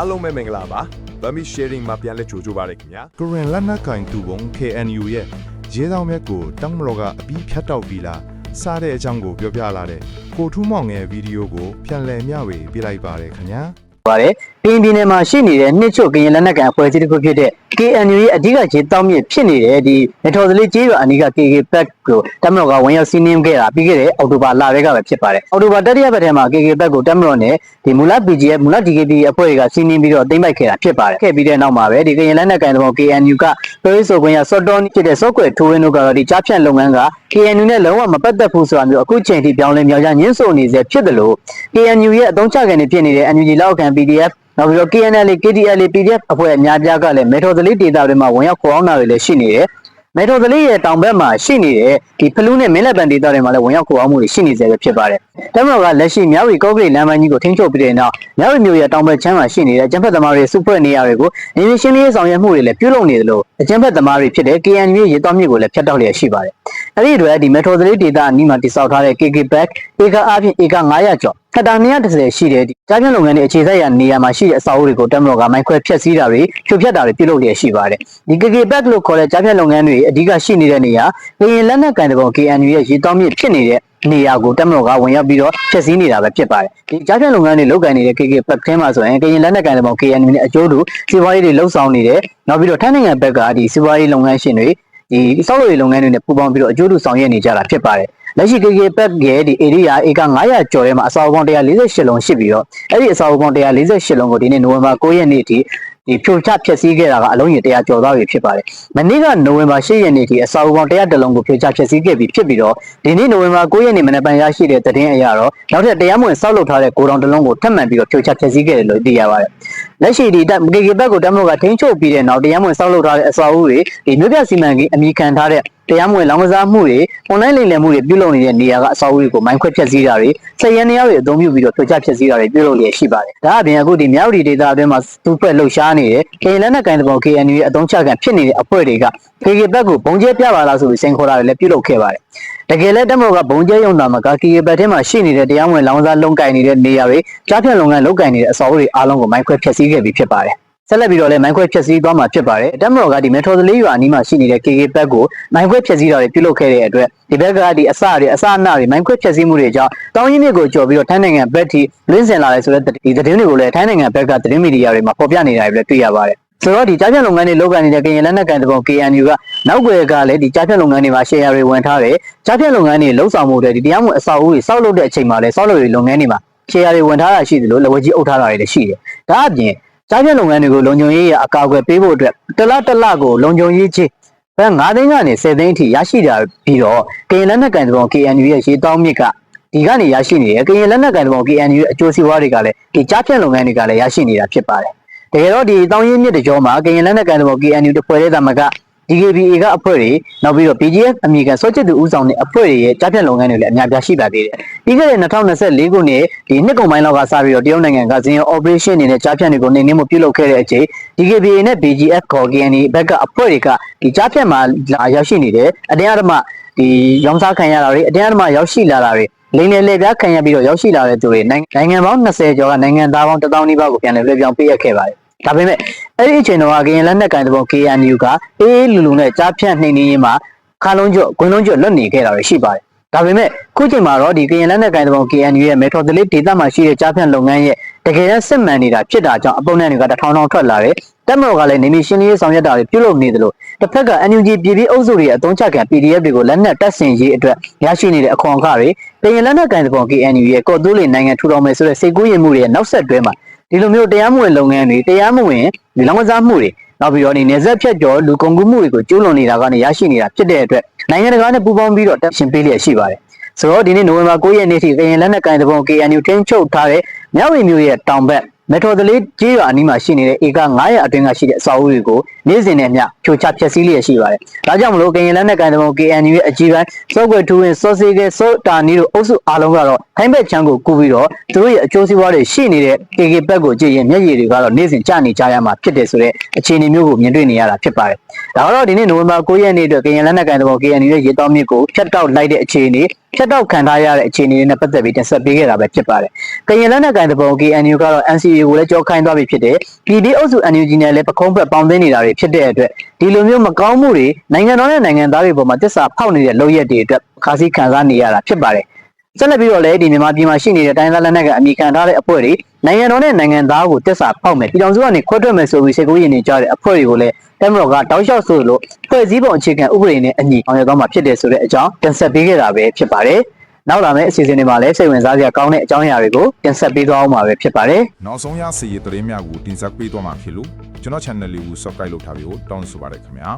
အားလုံးပဲမင်္ဂလာပါဗမီ sharing မှာပြန်လဲကြိုကြပါရခင်ဗျာကရင်လက်နက်ကင်တူပုံ KNU ရဲ့ရဲတောင်မြက်ကိုတောင်မလောကအပြီးဖြတ်တောက်ပြီးလားစားတဲ့အကြောင်းကိုပြောပြလာတဲ့ကိုထူးမောင်ရဲ့ဗီဒီယိုကိုပြန်လည်မျှဝေပြလိုက်ပါရခင်ဗျာ ပါတယ်။ပြည်ပြည်နယ်မှာရှိနေတဲ့နှစ်ချုပ်ကရင်လက်နက်ကန်အဖွဲ့အစည်းတစ်ခုဖြစ်တဲ့ KNU ရဲ့အဓိကခြေတောင်းမြစ်ဖြစ်နေတဲ့ဒီနေထော်စလေးကျေးရွာအနီးက KK Pack ကိုတမတော်ကဝင်ရောက်စီးနင်းခဲ့တာပြီးခဲ့တဲ့အောက်တိုဘာလထဲကပဲဖြစ်ပါတယ်။အောက်တိုဘာတတိယပတ်ထဲမှာ KK Pack ကိုတမတော်နဲ့ဒီမူလ PGF မူလ DKB အဖွဲ့တွေကစီးနင်းပြီးတော့သိမ်းပိုက်ခဲ့တာဖြစ်ပါတယ်။ခဲ့ပြီးတဲ့နောက်မှာပဲဒီကရင်လက်နက်ကန်တော် KNU ကပြောရေးဆိုခွင့်ရစော့တော်ဖြစ်တဲ့စော့ကွယ်ထိုးဝင်းတို့ကတော့ဒီကြားဖြတ်လုပ်ငန်းက KNU နဲ့လုံးဝမပတ်သက်ဘူးဆိုတာမျိုးအခုချိန်ထိပြောင်းလဲမြောက်ကြညှင်းဆိုနေစေဖြစ်တယ်လို့ KNU ရဲ့အသုံးချခံနေဖြစ်နေတဲ့ NUG လောက်ခံ PDF နောက်ပြီးတော့ KNL KDL PDF အဖွဲ့အများပြားကလည်းမေထော်သလေးဒေတာတွေမှာဝင်ရောက်ခေါ်အောင်တာတွေလည်းရှိနေတယ်။မေထော်သလေးရဲ့တောင်ဘက်မှာရှိနေတဲ့ဒီဖလူးနဲ့မင်းလက်ပံဒေတာတွေမှာလည်းဝင်ရောက်ခေါ်အောင်မှုတွေရှိနေစေပဲဖြစ်ပါတယ်။တမတော်ကလက်ရှိမြောက်ရီကော့ဂရိတ်လမ်းမကြီးကိုထိန်းချုပ်ပြီးတဲ့နောက်မြောက်ရီမြို့ရဲ့တောင်ဘက်ချမ်းမှာရှိနေတဲ့အကျန်းဖက်သမားတွေစုဖွဲ့နေရတွေကိုအင်းရှင်းလေးဆောင်ရွက်မှုတွေလည်းပြုလုပ်နေတယ်လို့အကျန်းဖက်သမားတွေဖြစ်တဲ့ KNU ရဲ့ရေတောမြစ်ကိုလည်းဖျက်တောက်လျက်ရှိပါတယ်။ အဲဒီအတွက်ဒီမေထော်သလေးဒေတာအနီးမှာတိစောက်ထားတဲ့ KK Back ဧကအားဖြင့်ဧက900ကျော်ခတာ230ရှိတဲ့ဒီကြားပြန့်လုပ်ငန်းတွေအခြေစိုက်ရာနေရာမှာရှိတဲ့အစာအုပ်တွေကိုတက်မတော်ကမိုင်းခွဲဖျက်ဆီးတာတွေဖြိုဖျက်တာတွေပြုလုပ်လျက်ရှိပါတယ်ဒီ KK Back လို့ခေါ်တဲ့ကြားပြန့်လုပ်ငန်းတွေအဓိကရှိနေတဲ့နေရာကရင်လက်နက်ကန်တပုံ KNU ရဲ့ရေတောင်းမြစ်ဖြစ်နေတဲ့နေရာကိုတက်မတော်ကဝင်ရောက်ပြီးတော့ဖျက်ဆီးနေတာပဲဖြစ်ပါတယ်ဒီကြားပြန့်လုပ်ငန်းတွေလုပ်ကိုင်နေတဲ့ KK Back ထဲမှာဆိုရင်ကရင်လက်နက်ကန်တပုံ KNU နဲ့အကျိုးတူစီးပွားရေးတွေလှုပ်ဆောင်နေတယ်နောက်ပြီးတော့ထိုင်းနိုင်ငံဘက်ကဒီစီးပွားရေးလုပ်ငန်းရှင်တွေ ဒီစောက်ရည်လုပ်ငန်းတွေနဲ့ပူးပေါင်းပြီးတော့အကျိုးတူဆောင်ရွက်နေကြတာဖြစ်ပါတယ်လက်ရှိ KK Pack ရဲ့ဒီ area ဧက900ကျော်ထဲမှာအစာအုပ်ပေါင်း148လုံးရှိပြီးတော့အဲ့ဒီအစာအုပ်ပေါင်း148လုံးကိုဒီနေ့နိုဝင်ဘာ9ရက်နေ့ထိ ဒီဖြိုချဖျက်ဆီးခဲ့တာကအလုံးကြီး100ကျော်သွားပြီဖြစ်ပါတယ်။မနေ့ကနိုဝင်ဘာ10ရက်နေ့ထိအစာအုပ်ပေါင်း100တလုံးကိုဖြိုချဖျက်ဆီးခဲ့ပြီးဖြစ်ပြီးတော့ဒီနေ့နိုဝင်ဘာ9ရက်နေ့မနက်ပိုင်းရရှိတဲ့သတင်းအရတော့နောက်ထပ်တရားမဝင်ဆောက်လုပ်ထားတဲ့ဂိုဒေါင်တစ်လုံးကိုထပ်မံပြီးတော့ဖြိုချဖျက်ဆီးခဲ့တယ်လို့သိရပါတယ်။လက်ရှိဒီတက် KK Pack ကိုတမလို့ကထိန်းချုပ်ပြီးတဲ့နောက်တရားမဝင်ဆောက်လုပ်ထားတဲ့အစာအုပ်တွေဒီမြို့ပြစီမံကိန်းအမိခံထားတဲ့ တရားမဝင်လောင်ကစားမှုတွေ online လိမ်လည်မှုတွေပြုလုပ်နေတဲ့နေရာကအစာအုပ်တွေကိုမိုင်းခွဲဖျက်ဆီးတာတွေဆက်ရန်နေရာတွေအသုံးပြုပြီးတော့ဖြိုချဖျက်ဆီးတာတွေပြုလုပ်လျက်ရှိပါတယ်။ဒါအပြင်အခုဒီမြောက်ဒီဒေတာအတွင်းမှာသူ့ဖွဲ့လှုပ်ရှားနေတဲ့ KN လက်နက်ကိုင်တပုံ KNU ရဲ့အသုံးချခံဖြစ်နေတဲ့အဖွဲ့တွေက KK ဘက်ကိုဘုံကျဲပြပါလားဆိုပြီးစိန်ခေါ်တာတွေလည်းပြုလုပ်ခဲ့ပါတယ်။တကယ်လဲတက်မတော်ကဘုံကျဲရုံတာမှာက KK ဘက်ထဲမှာရှိနေတဲ့တရားမဝင်လောင်ကစားလုံကင်နေတဲ့နေရာတွေကြားဖြတ်လုပ်ငန်းလုံကင်နေတဲ့အစာအုပ်တွေအားလုံးကိုမိုင်းခွဲဖျက်ဆီးခဲ့ပြီးဖြစ်ပါတယ်။ ဆက်လက်ပြီးတော့လည်းမိုင်းခွဲဖျက်ဆီးသွားမှာဖြစ်ပါတယ်။တက်မတော်ကဒီမေထော်သလေးရွာအနီးမှာရှိနေတဲ့ KK ဘက်ကိုမိုင်းခွဲဖျက်ဆီးတာတွေပြုလုပ်ခဲ့တဲ့အတွက်ဒီဘက်ကဒီအစတွေအစအနတွေမိုင်းခွဲဖျက်ဆီးမှုတွေကြောင့်တောင်းရင်းမြစ်ကိုကျော်ပြီးတော့ထိုင်းနိုင်ငံဘက်ထိလွှင့်စင်လာတယ်ဆိုတဲ့ဒီသတင်းတွေကိုလည်းထိုင်းနိုင်ငံဘက်ကသတင်းမီဒီယာတွေမှာဖော်ပြနေတာတွေလည်းတွေ့ရပါတယ်။ဆိုတော့ဒီကြားဖြတ်လုပ်ငန်းတွေလုပ်ကိုင်နေတဲ့ကရင်လက်နက်ကန်တပုံ KNU ကနောက်ွယ်ကလည်းဒီကြားဖြတ်လုပ်ငန်းတွေမှာ share တွေဝင်ထားတယ်။ကြားဖြတ်လုပ်ငန်းတွေလှုပ်ဆောင်မှုတွေဒီတရားမဝင်အဆောက်အဦတွေစောက်လုပ်တဲ့အချိန်မှာလည်းစောက်လုပ်ရေးလုပ်ငန်းတွေမှာ share တွေဝင်ထားတာရှိတယ်လို့လက်ဝဲကြီးအုပ်ထားတာတွေလည်းရှိတယ်။ဒါအပြင် ကြားပြလုပ်ငန်းတွေကိုလုံခြုံရေးရအကာအကွယ်ပေးဖို့အတွက်တစ်လတစ်လကိုလုံခြုံရေးချင်းဘယ်9သိန်းကနေ10သိန်းအထိရရှိတာပြီးတော့ကရင်လက်နက်ကန်တပုံ KNU ရဲ့ရေတောင်းမြစ်ကဒီကနေရရှိနေတယ်ကရင်လက်နက်ကန်တပုံ KNU ရဲ့အကျိုးစီးပွားတွေကလည်းဒီကြားပြလုပ်ငန်းတွေကလည်းရရှိနေတာဖြစ်ပါတယ်တကယ်တော့ဒီတောင်းရင်းမြစ်တကြောမှာကရင်လက်နက်ကန်တပုံ KNU တဖွဲ့တဲ့သမက DKBA ကအဖွဲ့တွေနောက်ပြီးတော့ BGF အမေရိကန်စောချစ်သူဦးဆောင်တဲ့အဖွဲ့တွေရဲ့ကြားဖြတ်လုပ်ငန်းတွေလည်းအများပြားရှိပါသေးတယ်။ပြီးခဲ့တဲ့2024ခုနှစ်ဒီနှစ်ကုန်ပိုင်းလောက်ကစပြီးတော့တရုတ်နိုင်ငံကဇင်ရော operation အနေနဲ့ကြားဖြတ်တွေကိုနေနေမှုပြုလုပ်ခဲ့တဲ့အချိန် DKBA နဲ့ BGF ခေါ် KNI ဘက်ကအဖွဲ့တွေကဒီကြားဖြတ်မှာလာရောက်ရှိနေတယ်။အတင်းအဓမ္မဒီရောင်းစားခံရတာတွေအတင်းအဓမ္မရောက်ရှိလာတာတွေလိန်နယ်လေပြားခံရပြီးတော့ရောက်ရှိလာတဲ့သူတွေနိုင်ငံပေါင်း20ကျော်ကနိုင်ငံသားပေါင်း1000နီးပါးကိုပြန်လည်လွှဲပြောင်းပေးအပ်ခဲ့ပါတယ်။ ဒါပေမဲ့အဲ့ဒီအချိန်တော့ကရင်လက်နက်ကန်တပုံ KNU ကအေးအေးလူလူနဲ့ကြားဖြတ်နှိမ်နှင်းရေးမှာခါလုံးကျွတ်၊ဂွင်းလုံးကျွတ်လွတ်နေခဲ့တာတွေရှိပါတယ်။ဒါပေမဲ့ခုချိန်မှာတော့ဒီကရင်လက်နက်ကန်တပုံ KNU ရဲ့မေထော်ဒလစ်ဒေသမှာရှိတဲ့ကြားဖြတ်လုပ်ငန်းရဲ့တကယ်တမ်းစစ်မှန်နေတာဖြစ်တာကြောင့်အပုံနဲ့တွေကတထောင်ထောင်ထွက်လာတယ်။တက်မတော်ကလည်းနေမီရှင်းလင်းရေးဆောင်ရွက်တာတွေပြုလုပ်နေတယ်လို့တစ်ဖက်က NUG ပြည်ပြည်အုပ်စုတွေအသုံးချခံ PDF တွေကိုလက်နက်တပ်ဆင်ရေးအတွက်ရရှိနေတဲ့အခွန်အခါတွေကရင်လက်နက်ကန်တပုံ KNU ရဲ့ကော့တိုးလီနိုင်ငံထူထောင်မယ်ဆိုတဲ့စိတ်ကူးရင်မှုတွေရဲ့နောက်ဆက်တွဲမှာ ဒီလိုမျိုးတရားမဝင်လုပ်ငန်းတွေတရားမဝင်ဒီလောင်ကစားမှုတွေနောက်ပြီးတော့ဒီနေဆက်ဖြတ်ကျော်လူကုန်ကူးမှုတွေကိုကျူးလွန်နေတာကနေရရှိနေတာဖြစ်တဲ့အတွက်နိုင်ငံတကာနဲ့ပူးပေါင်းပြီးတော့တပ်ရှင်ပေးလျက်ရှိပါတယ်ဆိုတော့ဒီနေ့နိုဝင်ဘာ9ရက်နေ့ထိကရင်လက်နက်ကိုင်တပုံ KNU ထင်းချုပ်ထားတဲ့မြဝတီမြို့ရဲ့တောင်ဘက် မက်ထရိုသလေးကျေးရွာအနီးမှာရှိနေတဲ့ဧက900အတွင်းကရှိတဲ့အစာအုပ်တွေကိုနေ့စဉ်နဲ့မျှဖြိုချဖျက်ဆီးလျက်ရှိပါတယ်။ဒါကြောင့်မလို့ကရင်လက်နက်ကိုင်တဘုံ KNU ရဲ့အကြီးပိုင်းစောကွယ်ထူဝင်စောစီကဲစောတာနီတို့အုပ်စုအားလုံးကတော့ထိုင်းဘက်ချမ်းကိုကူပြီးတော့သူတို့ရဲ့အကျိုးစီးပွားတွေရှိနေတဲ့ KK ဘက်ကိုကြည့်ရင်မျက်ရည်တွေကတော့နေ့စဉ်ကျနေကြရမှာဖြစ်တယ်ဆိုတဲ့အခြေအနေမျိုးကိုမြင်တွေ့နေရတာဖြစ်ပါတယ်။ဒါကတော့ဒီနေ့နိုဝင်ဘာ9ရက်နေ့အတွက်ကရင်လက်နက်ကိုင်တဘုံ KNU ရဲ့ရေတောင်းမြစ်ကိုဖျက်တောက်လိုက်တဲ့အခြေအနေဖျက်တောက်ခံထားရတဲ့အခြေအနေတွေနဲ့ပတ်သက်ပြီးတင်ဆက်ပေးခဲ့တာပဲဖြစ်ပါတယ်။ကရင်လက်နက်ကိုင်တဘုံ KNU ကတော့ NCA ကိုလည်းကြောခိုင်းသွားပြီဖြစ်တယ်။ PD အုပ်စု NUG နဲ့လည်းပခုံးဖက်ပေါင်းသိနေတာတွေဖြစ်တဲ့အတွက်ဒီလိုမျိုးမကောင်းမှုတွေနိုင်ငံတော်နဲ့နိုင်ငံသားတွေပေါ်မှာတစ္ဆာဖောက်နေတဲ့လုပ်ရက်တွေအတွက်ခါးစည်းခံစားနေရတာဖြစ်ပါတယ်။ ဆက်လက်ပြီးတော့လည်းဒီမြန်မာပြည်မှာရှိနေတဲ့တိုင်းသားလက်နက်ကအမိခံထားတဲ့အဖွဲ့တွေနိုင်ငံတော်နဲ့နိုင်ငံသားကိုတစ္ဆာဖောက်မယ်ပြည်တော်စုကနေခွဲထွက်မယ်ဆိုပြီးစေကူရင်နေကြတဲ့အဖွဲ့တွေကိုလည်းတမတော်ကတောက်လျှောက်ဆိုလို့ဖွဲ့စည်းပုံအခြေခံဥပဒေနဲ့အညီအောင်ရသွားမှာဖြစ်တယ်ဆိုတဲ့အကြောင်းတင်ဆက်ပေးခဲ့တာပဲဖြစ်ပါတယ်။နောက်လာမယ့်အစီအစဉ်တွေမှာလည်းစိတ်ဝင်စားစရာကောင်းတဲ့အကြောင်းအရာတွေကိုတင်ဆက်ပေးသွားအောင်မှာပဲဖြစ်ပါတယ်။နောက်ဆုံးရစီရီသတင်းများကိုတင်ဆက်ပေးသွားမှာဖြစ်လို့ကျွန်တော် channel လေးကို subscribe လုပ်ထားပြီးတော့တောင်းဆိုပါရခင်ဗျာ